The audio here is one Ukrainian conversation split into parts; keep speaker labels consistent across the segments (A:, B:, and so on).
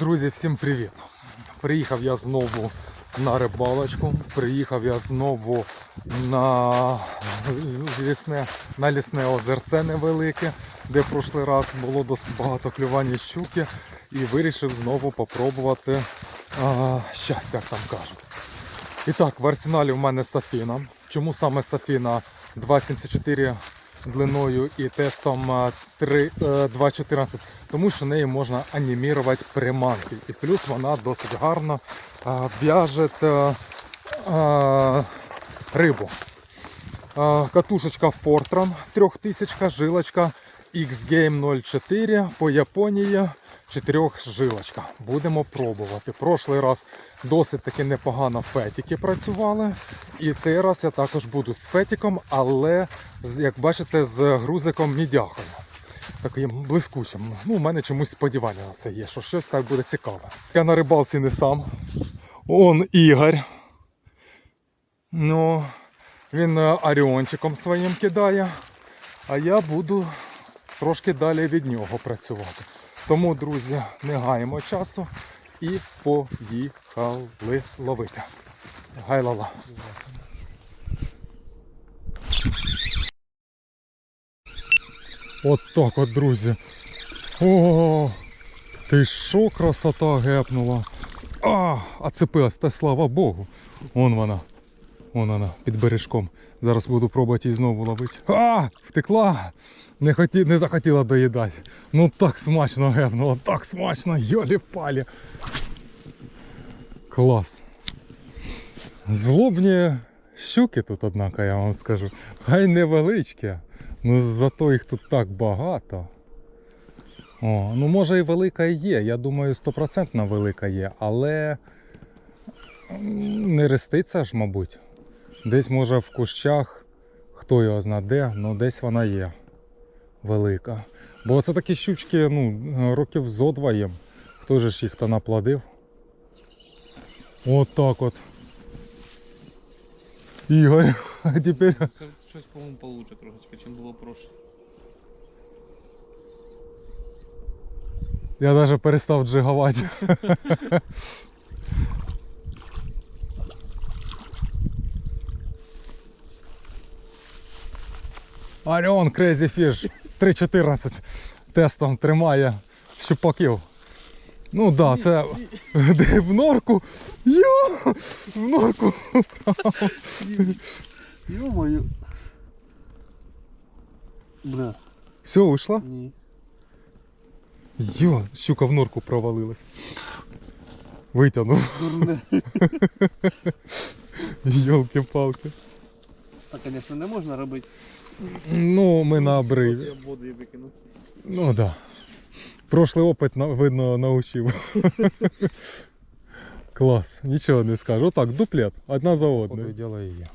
A: Друзі, всім привіт! Приїхав я знову на рибалочку. Приїхав я знову на лісне, на лісне озерце невелике, де в прошлий раз було досить багато клювання щуки. І вирішив знову попробувати а, щастя, як там кажуть. І так, в арсеналі в мене Сафіна. Чому саме Сафіна 2,74 длиною і тестом а, 3, е, 2,14? Тому що нею можна анімірувати приманки. І плюс вона досить гарно в'яже рибу. Катушечка Fortran 3000, жилочка X-Game 04 по Японії. Чотирьохжилочка. Будемо пробувати. Прошлий раз досить таки непогано фетики працювали. І цей раз я також буду з фетиком, але як бачите, з грузиком мідяхою. Таким блискучим. Ну, у мене чомусь сподівання на це є, що щось так буде цікаве. Я на рибалці не сам. Он Ігор. Ну, він е, аріончиком своїм кидає, а я буду трошки далі від нього працювати. Тому, друзі, не гаємо часу і поїхали ловити. Гайлала. От так от, друзі. О, ти що красота гепнула. А, оцепилась, та слава Богу. Вон вона. Вон вона, під бережком. Зараз буду пробувати її знову ловити. А! Втекла! Не, хоті... не захотіла доїдати. Ну так смачно гевнула, так смачно, йолі палі. Клас. Злобні щуки тут, однако, я вам скажу. Хай невеличкі. Ну зато їх тут так багато. О, ну може і велика є. Я думаю, стопроцентна велика є, але не реститься ж, мабуть. Десь може в кущах, хто його зна де, ну десь вона є велика. Бо це такі щучки, ну, років зо два їм. Хто же ж їх то наплодив? От так от. Ігор, а тепер.
B: Це щось, по-моєму, получше трошечки, чим було прошле.
A: Я навіть перестав джигувати. Оріон Crazy Fish 3.14 тестом тримає щупаків. Ну так, да, це де в норку. Йо! В норку.
B: Ё-моё. Бля,
A: Все, вийшла?
B: ні.
A: Йо, щука в норку провалилась. Витягнув.
B: Дурне.
A: Йолки-палки.
B: Так, звісно, не можна робити.
A: Ну, ми на обриві.
B: Я воду і викину.
A: Ну да. Прошлий опит на- видно научив. Клас, нічого не скажу. Отак, дуплет, одна за одною. Діло її.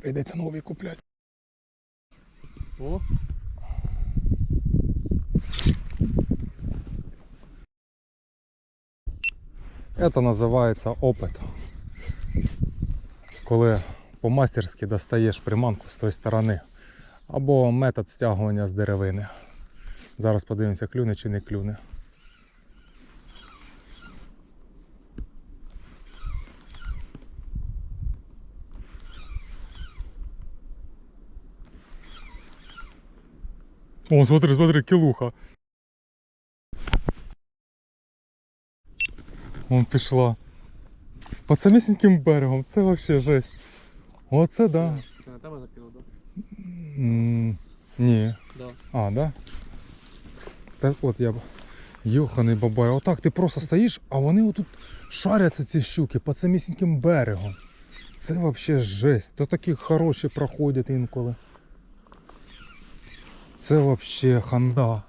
A: Прийдеться новий купляти.
B: О,
A: Это називається опит. Коли по-мастерськи достаєш приманку з тої сторони. Або метод стягування з деревини. Зараз подивимося, клюне чи не клюне. О, смотри, смотри, кілуха. Вон пішла. По самісіньким берегом, це вообще жесть. Оце да.
B: на тебе закинув, так?
A: М, Ні.
B: Да.
A: А, да? Так от я б. Йоханий бабай, отак ти просто стоїш, а вони отут шаряться ці щуки по самісіньким берегом. Це вообще жесть. То такі хороші проходять інколи. Це вообще ханда.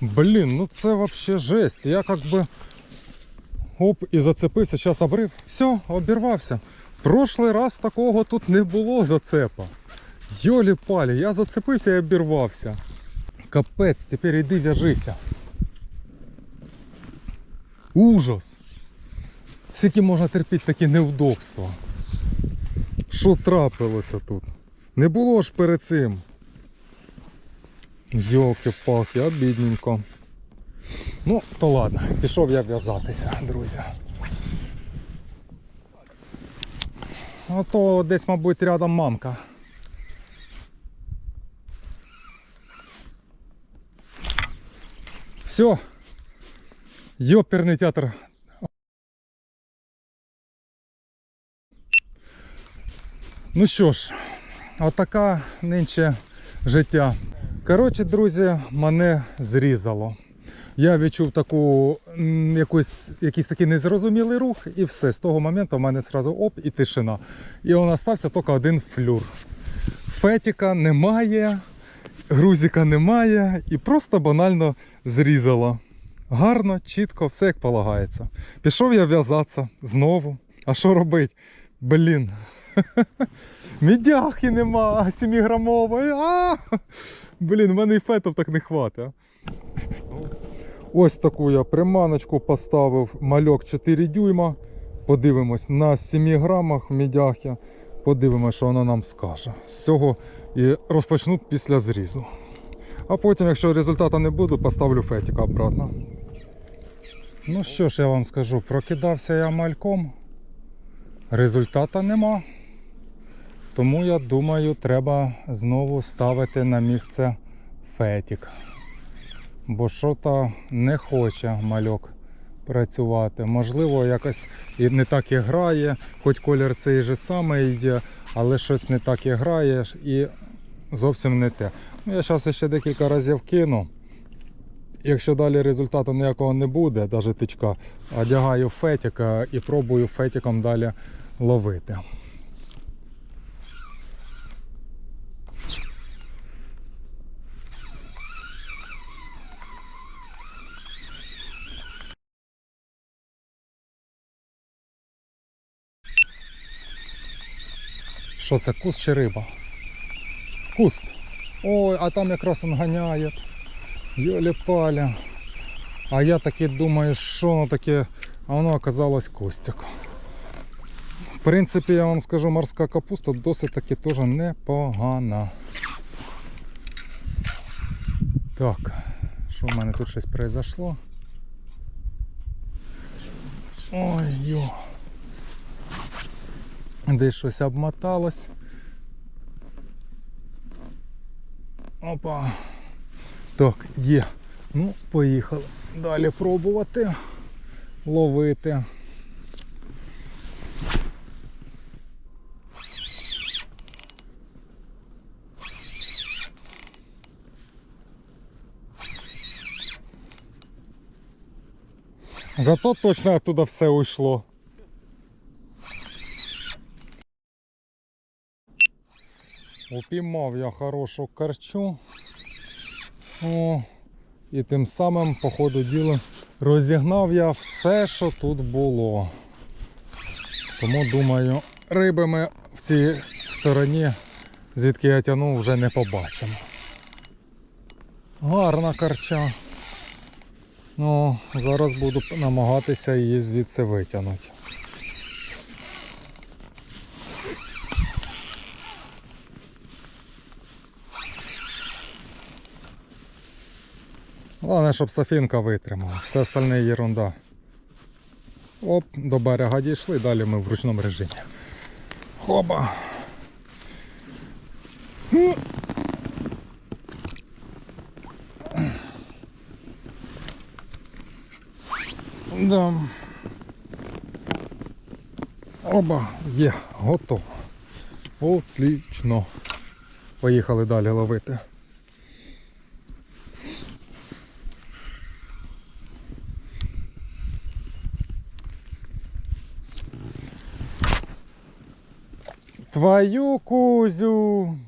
A: Блін, ну це вообще жесть. Я как бы оп і зацепився, зараз обрив. Все, обірвався. Прошлий раз такого тут не було зацепа. Йолі палі, я зацепився і обірвався. Капець, тепер іди в'яжися. Ужас! Скільки можна терпіти такі невдобства? Що трапилося тут? Не було ж перед цим. Йолки-палки, обідненько. Ну, то ладно, пішов я в'язатися, друзі. Ото десь, мабуть, рядом мамка. Все. Йоперний театр. Ну що ж, отака нинче життя. Коротше, друзі, мене зрізало. Я відчув таку якусь, якийсь такий незрозумілий рух, і все. З того моменту в мене одразу оп і тишина. І он остався тільки один флюр. Фетіка немає, грузика немає, і просто банально зрізало. Гарно, чітко, все як полагається. Пішов я в'язатися знову. А що робить? Блін. Мідяхи нема, 7-грамової. Блін, в мене і фетов так не хватить. Ось таку я приманочку поставив, мальок 4 дюйма. Подивимось на 7 грамах мідяхи. Подивимось, що воно нам скаже. З цього і розпочну після зрізу. А потім, якщо результату не буде, поставлю фетика обратно. Ну що ж я вам скажу, прокидався я мальком. Результата нема. Тому я думаю, треба знову ставити на місце фетик. Бо що-то не хоче мальок працювати. Можливо, якось і не так і грає, хоч колір цей же самий є, але щось не так і грає і зовсім не те. Ну, я зараз ще декілька разів кину. Якщо далі результату ніякого не буде, навіть тичка, одягаю фетика і пробую фетиком далі ловити. Що це, куст чи риба? Куст. Ой, а там якраз він ганяє. Йолі паля. А я таки думаю, що воно таке, а воно оказалось костик. В принципі, я вам скажу, морська капуста досить таки теж непогана. Так, що в мене тут щось произошло? Ой, йо. Десь щось обмоталось. Опа. Так, є. Ну, поїхали. Далі пробувати ловити. Зато точно оттуда все уйшло. Упіймав я хорошу карчу. О, і тим самим, по ходу діла, розігнав я все, що тут було. Тому думаю, риби ми в цій стороні, звідки я тягнув, вже не побачимо. Гарна карча. Ну, зараз буду намагатися її звідси витягнути. Головне, щоб Софінка витримала. Все остальне ерунда. Оп, до берега дійшли, далі ми в ручному режимі. Хоба. Да. Оба, є, готово. Отлично. Поїхали далі ловити. Твою кузю.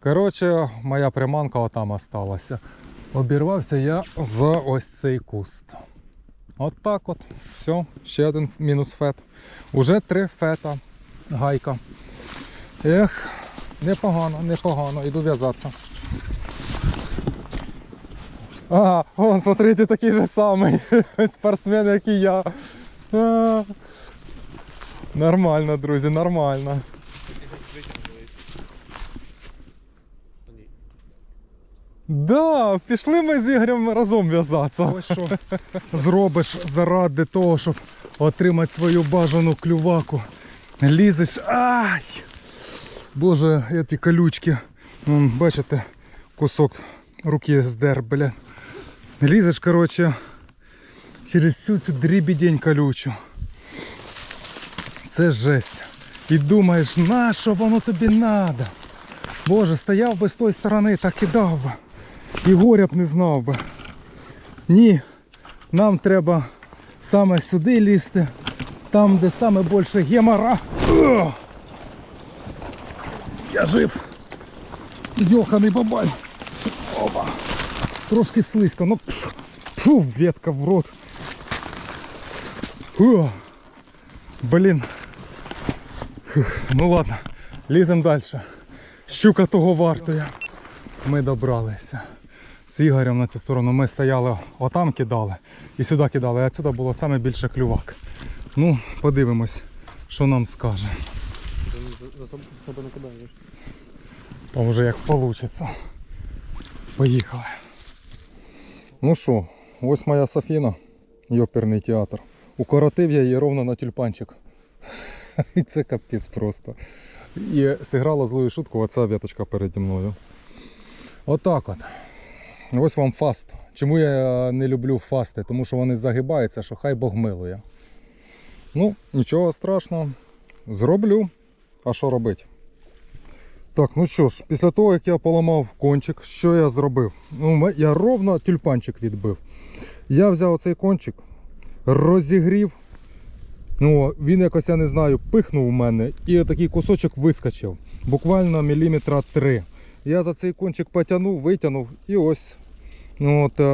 A: Коротше, моя приманка отам осталася. Обірвався я за ось цей куст. От так от. Все, ще один мінус фет. Уже три фета. Гайка. Ех, непогано, непогано. Іду в'язатися. А, вон, смотрите, такий же самий спортсмен, як і я. А. Нормально, друзі, нормально. Да, пішли ми з Ігорем разом в'язатися. Ось що зробиш заради того, щоб отримати свою бажану клюваку. Лізеш. Ай! Боже, ці колючки. Бачите, кусок руки здер, бля. Лізеш, коротше, через всю цю дрібідень колючу. Це жесть. І думаєш, на що воно тобі надо? Боже, стояв би з тої сторони та кидав би. І горя б не знав би. Ні, нам треба саме сюди лізти, там, де саме більше гемора. Я жив. Йоханий бабай. Трошки слизько, ну пф, фу, ветка в рот. Фу. Блін. Фух, Ну ладно, ліземо далі. Щука того вартує. Ми добралися. З Ігорем на цю сторону ми стояли, отам кидали і сюди кидали, а сюди було саме більше клювак. Ну, подивимось, що нам скаже. А вже як вийде. Поїхали. Ну що, ось моя Софіна, йоперний театр. Укоротив я її ровно на тюльпанчик. І це капець просто. І зіграла злою шутку оця віточка переді мною. Отак от. Ось вам фаст. Чому я не люблю фасти? Тому що вони загибаються, що хай Бог милує. Ну, нічого страшного. Зроблю. А що робити? Так, ну що ж, після того, як я поламав кончик, що я зробив? Ну, я ровно тюльпанчик відбив. Я взяв оцей кончик, розігрів. Ну, він якось, я не знаю, пихнув у мене і такий кусочок вискочив. Буквально міліметра 3. Я за цей кончик потягнув, витягнув і ось ну, от, е,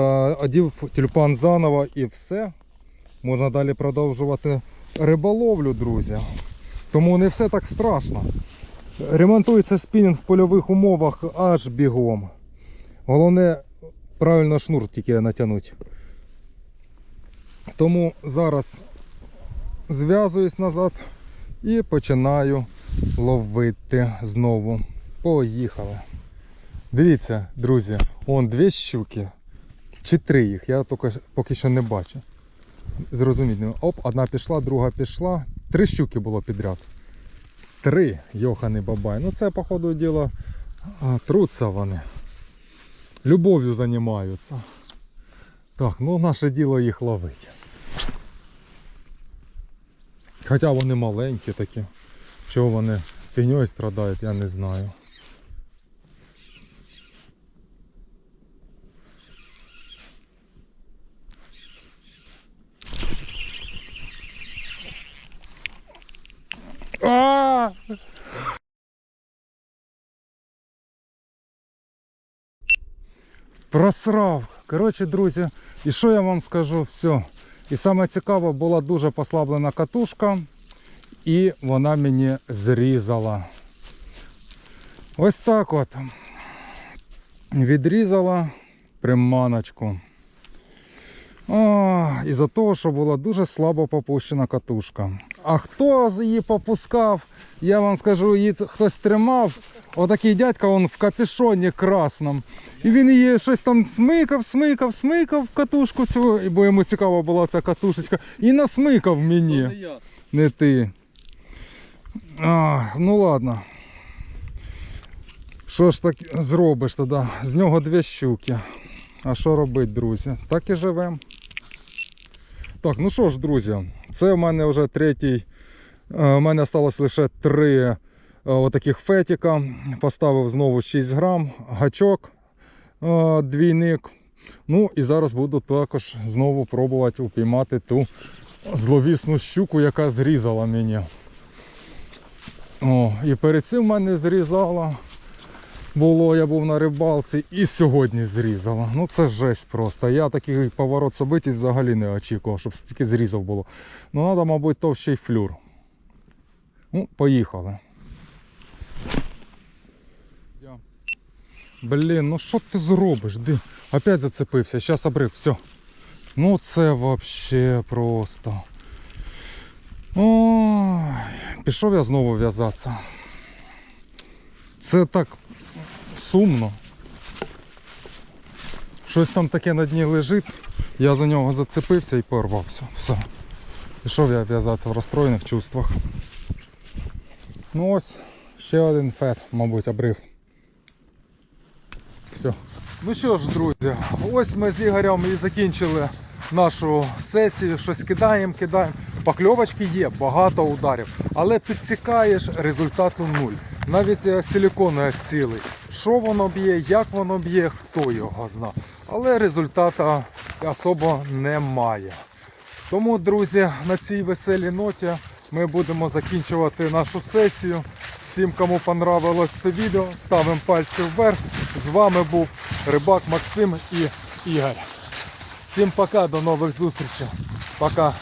A: одів тюльпан заново і все. Можна далі продовжувати риболовлю, друзі. Тому не все так страшно. Ремонтується спінінг в польових умовах аж бігом. Головне правильно шнур тільки натягнути. Тому зараз зв'язуюсь назад і починаю ловити знову. Поїхали. Дивіться, друзі, он дві щуки. Чи три їх, я тільки поки що не бачу. Зрозуміть, не- оп, одна пішла, друга пішла. Три щуки було підряд. Три Йохани бабай. Ну це, походу діло, труться вони. Любов'ю займаються. Так, ну наше діло їх ловить. Хоча вони маленькі такі. Чого вони фігньою страдають, я не знаю. А! Просрав. Коротше, друзі, і що я вам скажу? Все. І саме цікаве, була дуже послаблена катушка, і вона мені зрізала. Ось так от. Відрізала приманочку. О, із-за того, що була дуже слабо попущена катушка. А хто її попускав, я вам скажу, її хтось тримав. Отакий дядька он в капюшоні красному. І він її щось там смикав, смикав, смикав катушку цю, бо йому цікава була ця катушечка. І насмикав мені.
B: я.
A: Не ти. А, ну ладно. Що ж так зробиш тоді? З нього дві щуки. А що робити, друзі? Так і живемо. Так, ну що ж, друзі, це в мене вже третій. е, У мене залишилось лише три е, отаких фетіка. Поставив знову 6 грам, гачок, е, двійник. Ну і зараз буду також знову пробувати упіймати ту зловісну щуку, яка зрізала мені. О, і перед цим мене зрізала. Було, я був на рибалці і сьогодні зрізала. Ну це жесть просто. Я такий поворот событий взагалі не очікував, щоб стільки зрізав було. Ну треба, мабуть, товщий флюр. Ну, поїхали. Блін, ну що ти зробиш? Ди? Опять зацепився, зараз обрив, все. Ну це вообще просто. Ой, пішов я знову в'язатися. Це так сумно. Щось там таке на дні лежить, я за нього зацепився і порвався. Все. Пішов я в'язатися в розстроєних чувствах. Ну ось, ще один фет, мабуть, обрив. Все. Ну що ж, друзі, ось ми з Ігорем і закінчили нашу сесію. Щось кидаємо, кидаємо. Покльовочки є, багато ударів, але підсікаєш результату нуль. Навіть е, силікони цілий. Що воно б'є, як воно б'є, хто його зна. Але результата особо немає. Тому, друзі, на цій веселій ноті ми будемо закінчувати нашу сесію. Всім, кому понравилось це відео, ставимо пальці вверх. З вами був Рибак Максим і Ігор. Всім пока, до нових зустрічей. Пока.